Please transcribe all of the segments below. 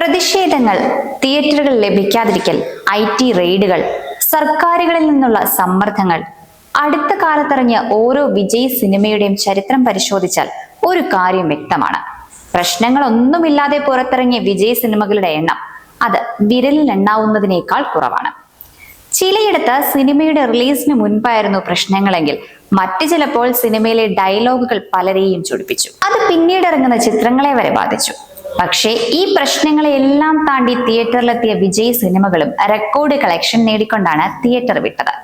പ്രതിഷേധങ്ങൾ തിയേറ്ററുകൾ ലഭിക്കാതിരിക്കൽ I T റെയ്ഡുകൾ സർക്കാരുകളിൽ നിന്നുള്ള സമ്മർദ്ദങ്ങൾ അടുത്ത കാലത്തിറങ്ങിയ ഓരോ വിജയ് സിനിമയുടെയും ചരിത്രം പരിശോധിച്ചാൽ ഒരു കാര്യം വ്യക്തമാണ്. പ്രശ്നങ്ങളൊന്നുമില്ലാതെ പുറത്തിറങ്ങിയ വിജയ് സിനിമകളുടെ എണ്ണം അത് വിരലിൽ എണ്ണാവുന്നതിനേക്കാൾ കുറവാണ്. ചിലയിടത്ത് സിനിമയുടെ റിലീസിന് മുൻപായിരുന്നു പ്രശ്നങ്ങളെങ്കിൽ മറ്റു ചിലപ്പോൾ സിനിമയിലെ ഡയലോഗുകൾ പലരെയും ചൊടിപ്പിച്ചു. അത് പിന്നീട് ഇറങ്ങുന്ന ചിത്രങ്ങളെ വരെ ബാധിച്ചു. പക്ഷേ ഈ പ്രശ്നങ്ങളെല്ലാം താണ്ടി തിയേറ്ററിലെത്തിയ വിജയ് സിനിമകളും റെക്കോർഡ് കളക്ഷൻ നേടിക്കൊണ്ടാണ് തിയേറ്റർ വിട്ടത്.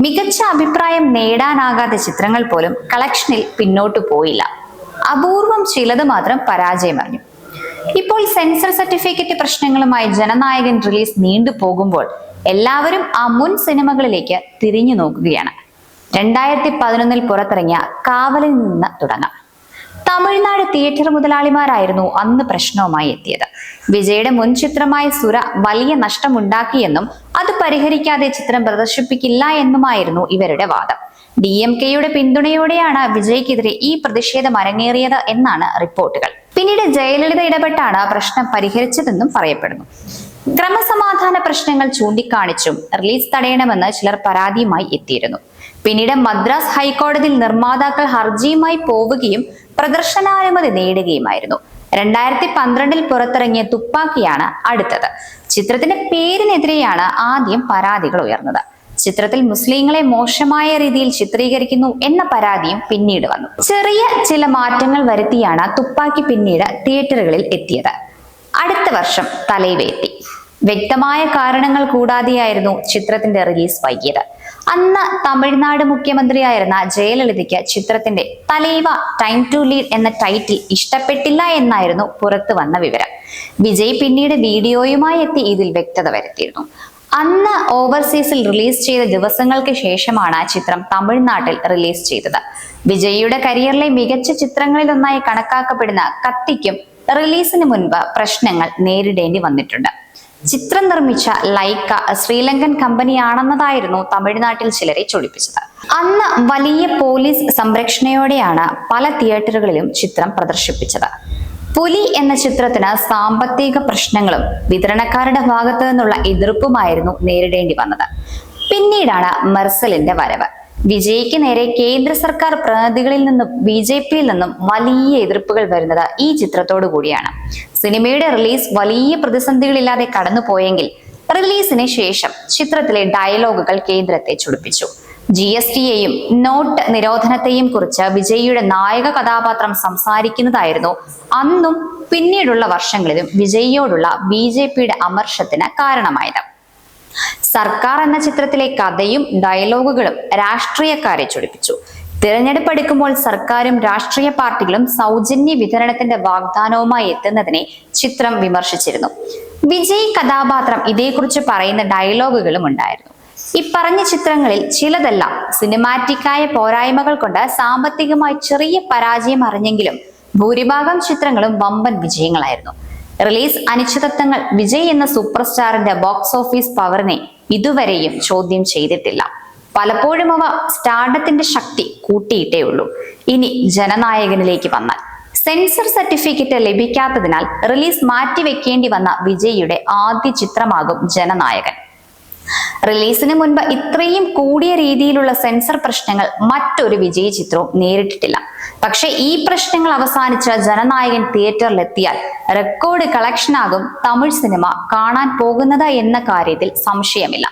മികച്ച അഭിപ്രായം നേടാനാകാത്ത ചിത്രങ്ങൾ പോലും കളക്ഷനിൽ പിന്നോട്ടു പോയില്ല. അപൂർവം ചിലത് മാത്രം പരാജയമറിഞ്ഞു ഇപ്പോൾ സെൻസർ സർട്ടിഫിക്കറ്റ് പ്രശ്നങ്ങളുമായി ജനനായകൻ റിലീസ് നീണ്ടുപോകുമ്പോൾ എല്ലാവരും ആ മുൻ സിനിമകളിലേക്ക് തിരിഞ്ഞു നോക്കുകയാണ്. രണ്ടായിരത്തി പതിനൊന്നിൽ പുറത്തിറങ്ങിയ കാവലിൽ നിന്ന് തുടങ്ങാം. തമിഴ്നാട് തിയേറ്റർ മുതലാളിമാരായിരുന്നു അന്ന് പ്രശ്നവുമായി എത്തിയത്. വിജയുടെ മുൻ ചിത്രമായ സുര വലിയ നഷ്ടമുണ്ടാക്കിയെന്നും അത് പരിഹരിക്കാതെ ചിത്രം പ്രദർശിപ്പിക്കില്ല എന്നുമായിരുന്നു ഇവരുടെ വാദം. ഡി എം കെയുടെ പിന്തുണയോടെയാണ് വിജയ്ക്കെതിരെ ഈ പ്രതിഷേധം അരങ്ങേറിയത് എന്നാണ് റിപ്പോർട്ടുകൾ. പിന്നീട് ജയലളിത ഇടപെട്ടാണ് പ്രശ്നം പരിഹരിച്ചതെന്നും പറയപ്പെടുന്നു. ക്രമസമാധാന പ്രശ്നങ്ങൾ ചൂണ്ടിക്കാണിച്ചും റിലീസ് തടയണമെന്ന് ചിലർ പരാതിയുമായി എത്തിയിരുന്നു. പിന്നീട് മദ്രാസ് ഹൈക്കോടതിയിൽ നിർമ്മാതാക്കൾ ഹർജിയുമായി പോവുകയും പ്രദർശനാനുമതി നേടുകയുമായിരുന്നു. രണ്ടായിരത്തി പന്ത്രണ്ടിൽ പുറത്തിറങ്ങിയ തുപ്പാക്കിയാണ് അടുത്തത്. ചിത്രത്തിന്റെ പേരിനെതിരെയാണ് ആദ്യം പരാതികൾ ഉയർന്നത്. ചിത്രത്തിൽ മുസ്ലിങ്ങളെ മോശമായ രീതിയിൽ ചിത്രീകരിക്കുന്നു എന്ന പരാതിയും പിന്നീട് വന്നു. ചെറിയ ചില മാറ്റങ്ങൾ വരുത്തിയാണ് തുപ്പാക്കി പിന്നീട് തിയേറ്ററുകളിൽ എത്തിയത്. അടുത്ത വർഷം തലൈവേത്തി വ്യക്തമായ കാരണങ്ങൾ കൂടാതെയായിരുന്നു ചിത്രത്തിന്റെ റിലീസ് വൈകിയത്. അന്ന് തമിഴ്നാട് മുഖ്യമന്ത്രിയായിരുന്ന ജയലളിതയ്ക്ക് ചിത്രത്തിന്റെ തലൈവ ടൈം ടു ലീഡ് എന്ന ടൈറ്റിൽ ഇഷ്ടപ്പെട്ടില്ല എന്നായിരുന്നു പുറത്തു വന്ന വിവരം. വിജയ് പിന്നീട് വീഡിയോയുമായി എത്തി ഇതിൽ വ്യക്തത വരുത്തിയിരുന്നു. അന്ന് ഓവർസീസിൽ റിലീസ് ചെയ്ത ദിവസങ്ങൾക്ക് ശേഷമാണ് ആ ചിത്രം തമിഴ്നാട്ടിൽ റിലീസ് ചെയ്തത്. വിജയിയുടെ കരിയറിലെ മികച്ച ചിത്രങ്ങളിൽ ഒന്നായി കണക്കാക്കപ്പെടുന്ന കത്തിക്കും റിലീസിന് മുൻപ് പ്രശ്നങ്ങൾ നേരിടേണ്ടി വന്നിട്ടുണ്ട്. ചിത്രം നിർമ്മിച്ച ലൈക്ക ശ്രീലങ്കൻ കമ്പനിയാണെന്നതായിരുന്നു തമിഴ്നാട്ടിൽ ചിലരെ ചൊടിപ്പിച്ചത്. അന്ന് വലിയ പോലീസ് സംരക്ഷണയോടെയാണ് പല തിയേറ്ററുകളിലും ചിത്രം പ്രദർശിപ്പിച്ചത്. പുലി എന്ന ചിത്രത്തിന് സാമ്പത്തിക പ്രശ്നങ്ങളും വിതരണക്കാരുടെ ഭാഗത്തു നിന്നുള്ള എതിർപ്പുമായിരുന്നു നേരിടേണ്ടി വന്നത്. പിന്നീടാണ് മെർസലിന്റെ വരവ്. വിജയ്ക്ക് നേരെ കേന്ദ്ര സർക്കാർ പ്രതിനിധികളിൽ നിന്നും ബി ജെ പിയിൽ നിന്നും വലിയ എതിർപ്പുകൾ വരുന്നത് ഈ ചിത്രത്തോടു കൂടിയാണ്. സിനിമയുടെ റിലീസ് വലിയ പ്രതിസന്ധികളില്ലാതെ കടന്നുപോയെങ്കിൽ റിലീസിന് ശേഷം ചിത്രത്തിലെ ഡയലോഗുകൾ കേന്ദ്രത്തെ ചുടിപ്പിച്ചു. ജി എസ് ടിയെയും നോട്ട് നിരോധനത്തെയും കുറിച്ച് വിജയിയുടെ നായക കഥാപാത്രം സംസാരിക്കുന്നതായിരുന്നു അന്നും പിന്നീടുള്ള വർഷങ്ങളിലും വിജയിയോടുള്ള ബി ജെ പിയുടെ അമർഷത്തിന് കാരണമായത്. സർക്കാർ എന്ന ചിത്രത്തിലെ കഥയും ഡയലോഗുകളും രാഷ്ട്രീയക്കാരെ ചൊടിപ്പിച്ചു. തിരഞ്ഞെടുപ്പ് അടുക്കുമ്പോൾ സർക്കാരും രാഷ്ട്രീയ പാർട്ടികളും സൗജന്യ വിതരണത്തിന്റെ വാഗ്ദാനവുമായി എത്തുന്നതിനെ ചിത്രം വിമർശിച്ചിരുന്നു. വിജയ് കഥാപാത്രം ഇതേക്കുറിച്ച് പറയുന്ന ഡയലോഗുകളും ഉണ്ടായിരുന്നു. ഈ പറഞ്ഞ ചിത്രങ്ങളിൽ ചിലതെല്ലാം സിനിമാറ്റിക്കായ പോരായ്മകൾ കൊണ്ട് സാമ്പത്തികമായി ചെറിയ പരാജയം അറിഞ്ഞെങ്കിലും ഭൂരിഭാഗം ചിത്രങ്ങളും വമ്പൻ വിജയങ്ങളായിരുന്നു. റിലീസ് അനിശ്ചിതത്വങ്ങൾ വിജയ് എന്ന സൂപ്പർ സ്റ്റാറിന്റെ ബോക്സ് ഓഫീസ് പവറിനെ ഇതുവരെയും ചോദ്യം ചെയ്തിട്ടില്ല. പലപ്പോഴും അവ സ്റ്റാർഡത്തിന്റെ ശക്തി കൂട്ടിയിട്ടേ ഉള്ളൂ. ഇനി ജനനായകനിലേക്ക് വന്നാൽ. സെൻസർ സർട്ടിഫിക്കറ്റ് ലഭിക്കാത്തതിനാൽ റിലീസ് മാറ്റിവെക്കേണ്ടി വന്ന വിജയിയുടെ ആദ്യ ചിത്രമാകും ജനനായകൻ. റിലീസിന് മുൻപ് ഇത്രയും കൂടിയ രീതിയിലുള്ള സെൻസർ പ്രശ്നങ്ങൾ മറ്റൊരു വിജയ ചിത്രവും നേരിട്ടിട്ടില്ല. പക്ഷെ ഈ പ്രശ്നങ്ങൾ അവസാനിച്ച ജനനായകൻ തിയേറ്ററിലെത്തിയാൽ റെക്കോർഡ് കളക്ഷനാകും തമിഴ് സിനിമ കാണാൻ പോകുന്നത് എന്ന കാര്യത്തിൽ സംശയമില്ല.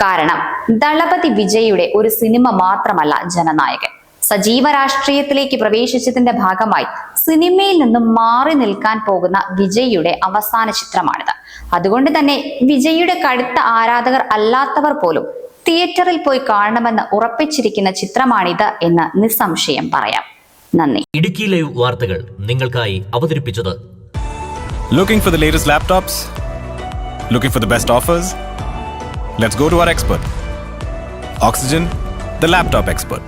കാരണം ദളപതി വിജയുടെ ഒരു സിനിമ മാത്രമല്ല ജനനായകൻ. സജീവ രാഷ്ട്രീയത്തിലേക്ക് പ്രവേശിച്ചതിന്റെ ഭാഗമായി സിനിമയിൽ നിന്നും മാറി നിൽക്കാൻ പോകുന്ന വിജയിയുടെ അവസാന ചിത്രമാണിത് അതുകൊണ്ട് തന്നെ വിജയിയുടെ കടുത്ത ആരാധകർ അല്ലാത്തവർ പോലും തിയേറ്ററിൽ പോയി കാണണമെന്ന് ഉറപ്പിച്ചിരിക്കുന്ന ചിത്രമാണിത് എന്ന് നിസ്സംശയം പറയാം നന്ദി ഇടുക്കി ലൈവ് വാർത്തകൾ നിങ്ങൾക്കായി അവതരിപ്പിച്ചത് Looking for the latest laptops? Looking for the best offers? Let's go to our expert. Oxygen, the laptop expert.